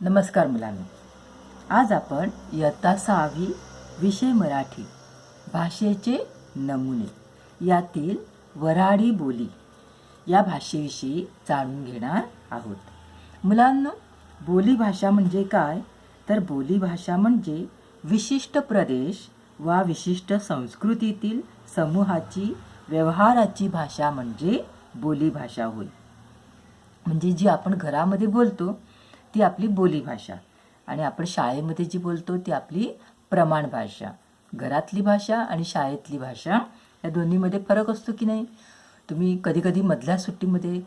नमस्कार मुलांनो. आज आपण इयत्ता सहावी विषय मराठी भाषेचे नमुने यातील वराडी बोली या भाषेविषयी जाणून घेणार आहोत. मुलांनो बोलीभाषा म्हणजे काय? तर बोलीभाषा म्हणजे विशिष्ट प्रदेश वा विशिष्ट संस्कृतीतील समूहाची व्यवहाराची भाषा म्हणजे बोलीभाषा होय. म्हणजे जी आपण घरामध्ये बोलतो ती आपली बोलीभाषा. आणि आपण शाळेमध्ये जी बोलतो ती आपली प्रमाण भाषा घरातली भाषा आणि शाळेतली भाषा या दोन्हीमध्ये फरक असतो की नाही? तुम्ही कधीकधी मधल्या सुट्टीमध्ये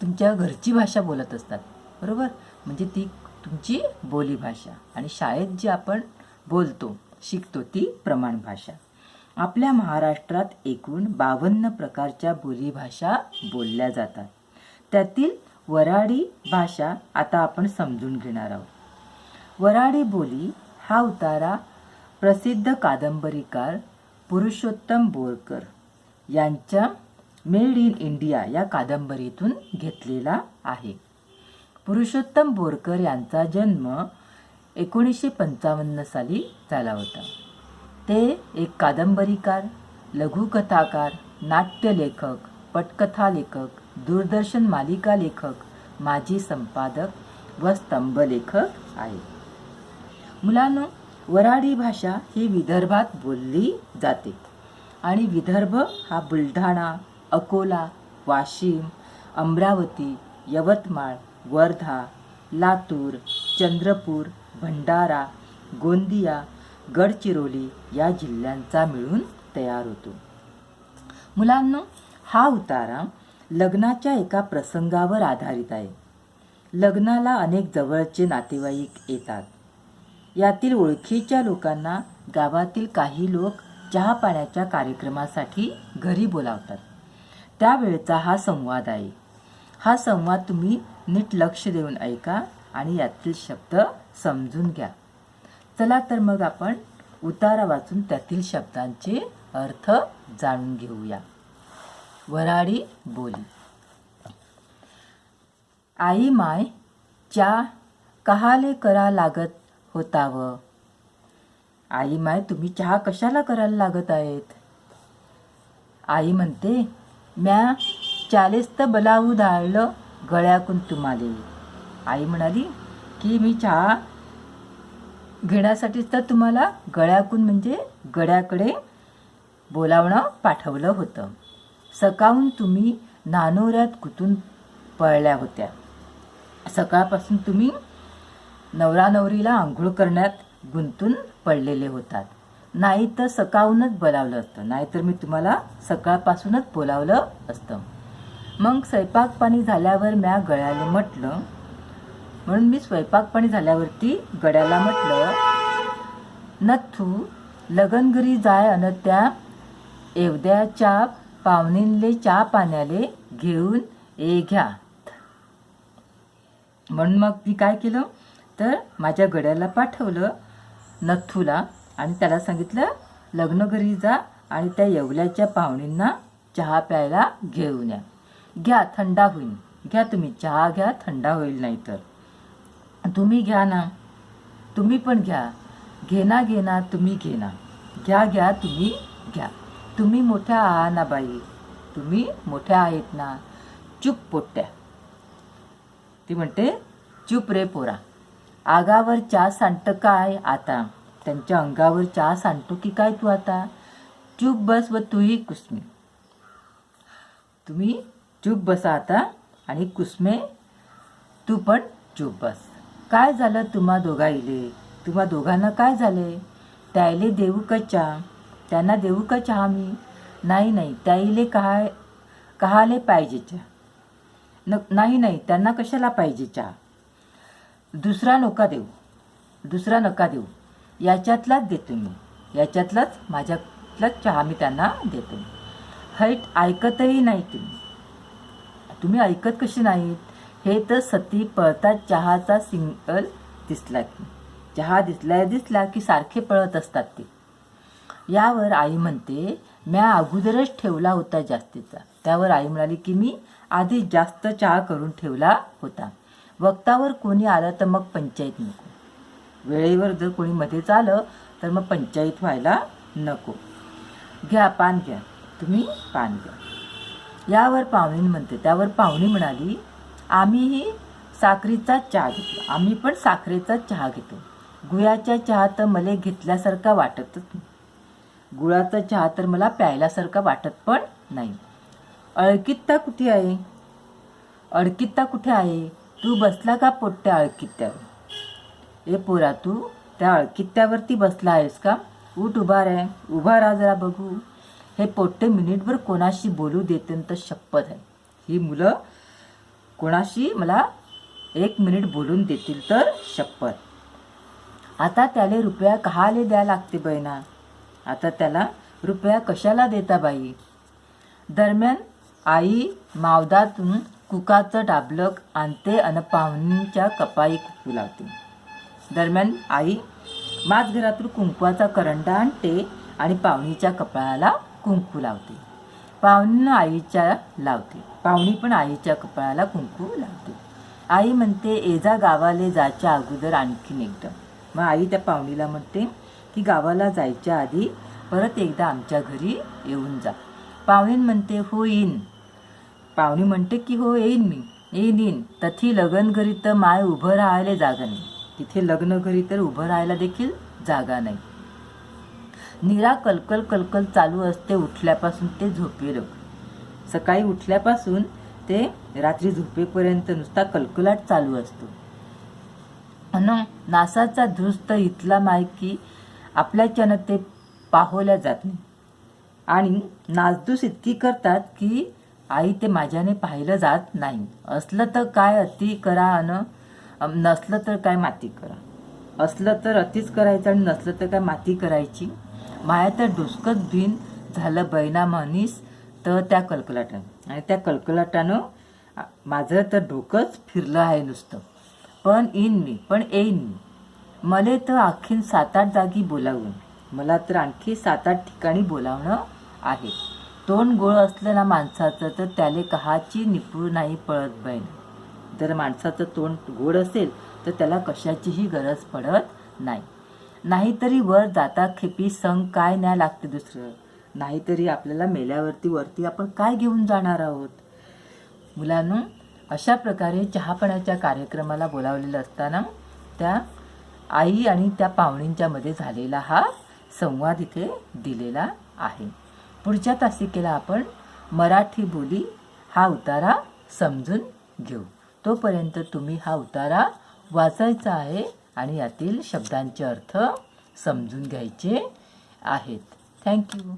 तुमच्या घरची भाषा बोलत असतात बरोबर? म्हणजे ती तुमची बोलीभाषा. आणि शाळेत जी आपण बोलतो शिकतो ती प्रमाण भाषा आपल्या महाराष्ट्रात एकूण बावन्न प्रकारच्या बोलीभाषा बोलल्या जातात. त्यातील वराडी भाषा आता आपण समजून घेणार आहोत. वराडी बोली हा उतारा प्रसिद्ध कादंबरीकार पुरुषोत्तम बोरकर यांच्या मेड इन इंडिया या कादंबरीतून घेतलेला आहे. पुरुषोत्तम बोरकर यांचा जन्म एकोणीसशे पंचावन्न साली झाला होता. ते एक कादंबरीकार लघुकथाकार नाट्यलेखक पटकथा लेखक दूरदर्शन मालिका लेखक माजी संपादक व स्तंभलेखक आहेत. मुलांनो वराडी भाषा ही विदर्भात बोलली जाते आणि विदर्भ हा बुलढाणा अकोला वाशिम अमरावती यवतमाळ वर्धा लातूर चंद्रपूर भंडारा गोंदिया गडचिरोली या जिल्ह्यांचा मिळून तयार होतो. मुलांनो हा उतारा लग्नाच्या एका प्रसंगावर आधारित आहे. लग्नाला अनेक जवळचे नातेवाईक येतात. यातील ओळखीच्या लोकांना गावातील काही लोक चहा पाण्याच्या कार्यक्रमासाठी घरी बोलावतात. त्यावेळचा हा संवाद आहे. हा संवाद तुम्ही नीट लक्ष देऊन ऐका आणि यातील शब्द समजून घ्या. चला तर मग आपण उतारा वाचून त्यातील शब्दांचे अर्थ जाणून घेऊया. वराडी बोली. आई माय च्या कहाले करा लागत होता व आई माय तुम्ही चहा कशाला करायला लागत आहेत? आई म्हणते म्या चालेस तर बलावू धाडलं गळ्याकून तुम्हाले. आई म्हणाली की मी चहा घेण्यासाठीच तर तुम्हाला गळ्याकून म्हणजे गळ्याकडे बोलावणं पाठवलं होतं. सकाळून तुम्ही नानोऱ्यात गुतून पळल्या होत्या? सकाळपासून तुम्ही नवरा नवरीला आंघोळ करण्यात गुंतून पडलेले होतात. नाही तर सकाळूनच बोलावलं असतं. नाहीतर मी तुम्हाला सकाळपासूनच बोलावलं असतं. मग स्वयंपाक पाणी झाल्यावर म्या गळ्याला म्हटलं म्हणून मी स्वयंपाक पाणी झाल्यावरती गड्याला म्हटलं नथू लगन घरी जाय अन त्या एवद्याच्या पाहुणींले चहा पाण्याले घेऊन ये घ्या. म्हणून मग मी काय केलं? तर माझ्या गड्याला पाठवलं नथूला आणि त्याला सांगितलं लग्न घरी जा आणि त्या येवल्याच्या पाहुणींना चहा प्यायला घेऊन या. घ्या थंडा होईल. घ्या तुम्ही. चहा घ्या थंडा होईल नाही तर तुम्ही घ्या ना. तुम्ही पण घ्या. घेना घेना तुम्ही घेना. घ्या घ्या तुम्ही घ्या. तुम्ही मोठ्या आहा ना बाई. तुम्ही मोठ्या आहेत ना. चुप पोट्या. ती म्हणते चुप रे पोरा. आगावर चहा सांडतं काय आता? त्यांच्या अंगावर चहा सांडतो की काय तू आता? चूप बस व तूही कुसमे. तुम्ही चूप बसा आता आणि कुसमे. तू पण चूप बस. काय झालं तुम्हा दोघाईले? तुम्हा दोघांना काय झाले? त्याईले देऊ का चहा त्यांना देऊ का चहा मी? नाही नाही. त्याईले काय कहाले पाहिजे चहा? न नाही नाही. त्यांना कशाला पाहिजे चहा? दुसरा नका देऊ. दुसरा नका देऊ. याच्यातलाच देतो मी. याच्यातलाच माझ्यातलाच चहा मी त्यांना देतो. हैट ऐकतही नाही तुम्ही. तुम्ही ऐकत कशी नाहीत? हे तर सती पळतात चहाचा सिंगल दिसला की. चहा दिसला दिसला की सारखे पळत असतात ते. यावर आई म्हणते म्या अगोदरच ठेवला होता जास्तीचा. त्यावर आई म्हणाली की मी आधी जास्त चहा करून ठेवला होता. वक्तावर कोणी आलं तर मग पंचायत नको. वेळेवर जर कोणी मध्येच आलं तर मग पंचायत व्हायला नको. घ्या पान घ्या. तुम्ही पान घ्या. यावर पाहुणी म्हणते त्यावर पाहुणी म्हणाली आम्हीही साखरेचा चहा घेतो. आम्ही पण साखरेचा चहा घेतो. गुयाच्या चहा तर मला घेतल्यासारखा वाटतच नाही. गुळाचा चहा तर मला प्यायल्यासारखा वाटत पण नाही. अळकित्ता कुठे आहे? अडकित्ता कुठे आहे? तू बसला का पोट्ट्या अळकित्त्यावर? ए पोरा तू त्या अळकित्त्यावरती बसला आहेस का? उठ उभा रे. उभा राहा जरा बघू. हे पोट्टे मिनिटभर कोणाशी बोलू देते तर शपथ आहे. ही मुलं कोणाशी मला एक मिनिट बोलून देतील तर शपथ. आता त्याले रुपया कहाले द्या लागते बहिणा? आता त्याला रुपया कशाला देता बाई? दरम्यान आई मावदातून कुकाचं डाबलक आणते आणि पाहुणीच्या कपाई कुंकू लावते. दरम्यान आई माझघरातून कुंकवाचा करंडा आणते आणि पाहुणीच्या कपाळाला कुंकू लावते. पाहुणीनं आईच्या लावते. पाहुणी पण आईच्या कपाळाला कुंकू लावते. आई म्हणते एजा गावाले जायच्या अगोदर आणखीन एकदम मग आई त्या पाहुणीला म्हणते की गावाला जायच्या आधी परत एकदा आमच्या घरी येऊन जा. पाहुणीन म्हणते हो येईन. पाहुणी म्हणते की हो येईन मी. येईन येईन. तथी लग्न घरी तर माय उभं राहायला जागा नाही. तिथे लग्न घरी तर उभं राहायला देखील जागा नाही. निरा कलकल कलकल चालू असते उठल्यापासून ते झोपेलोक सकाळी उठल्यापासून ते रात्री झोपेपर्यंत नुसता कलकलाट चालू असतो. अन नासाचा धुस्त इथला मायकी आपल्याच्यानं ते पाहवल्या जात नाही. आणि नासधूस इतकी करतात की आई ते माझ्याने पाहिलं जात नाही. असलं तर काय अति करा आणि नसलं तर काय माती करा. असलं तर अतिच करायचं आणि नसलं तर काय माती करायची? माया तर डोसकच भिन झालं बैना म्हणीस तर त्या कलकलाटानं. आणि त्या कलकलाटानं माझं तर डोकंच फिरलं आहे नुसतं. पण इन मी पण येईन मी. मले तर आणखीन सात आठ जागी बोलावून मला तर आणखी सात आठ ठिकाणी बोलावणं आहे. तोंड गोळ असलं ना माणसाचं तर त्याले कहाची निपुळ नाही पळत बैन जर माणसाचं तोंड गोड असेल तर त्याला कशाचीही गरज पडत नाही. नाहीतरी वर जाता खेपी संग काय न्याय लागते दुसरं? नाहीतरी आपल्याला मेल्यावरती वरती आपण काय घेऊन जाणार आहोत? मुलांनो अशा प्रकारे चहापणाच्या कार्यक्रमाला बोलावलेलं असताना त्या आई आणि त्या पाहुणींच्या मध्ये झालेला हा संवाद इथे दिलेला आहे. पुढच्या तासिकेला आपण मराठी बोली हा उतारा समजून घेऊ. तोपर्यंत तुम्ही हा उतारा वाचायचा आहे आणि यातील शब्दांचे अर्थ समजून घ्यायचे आहेत. थँक्यू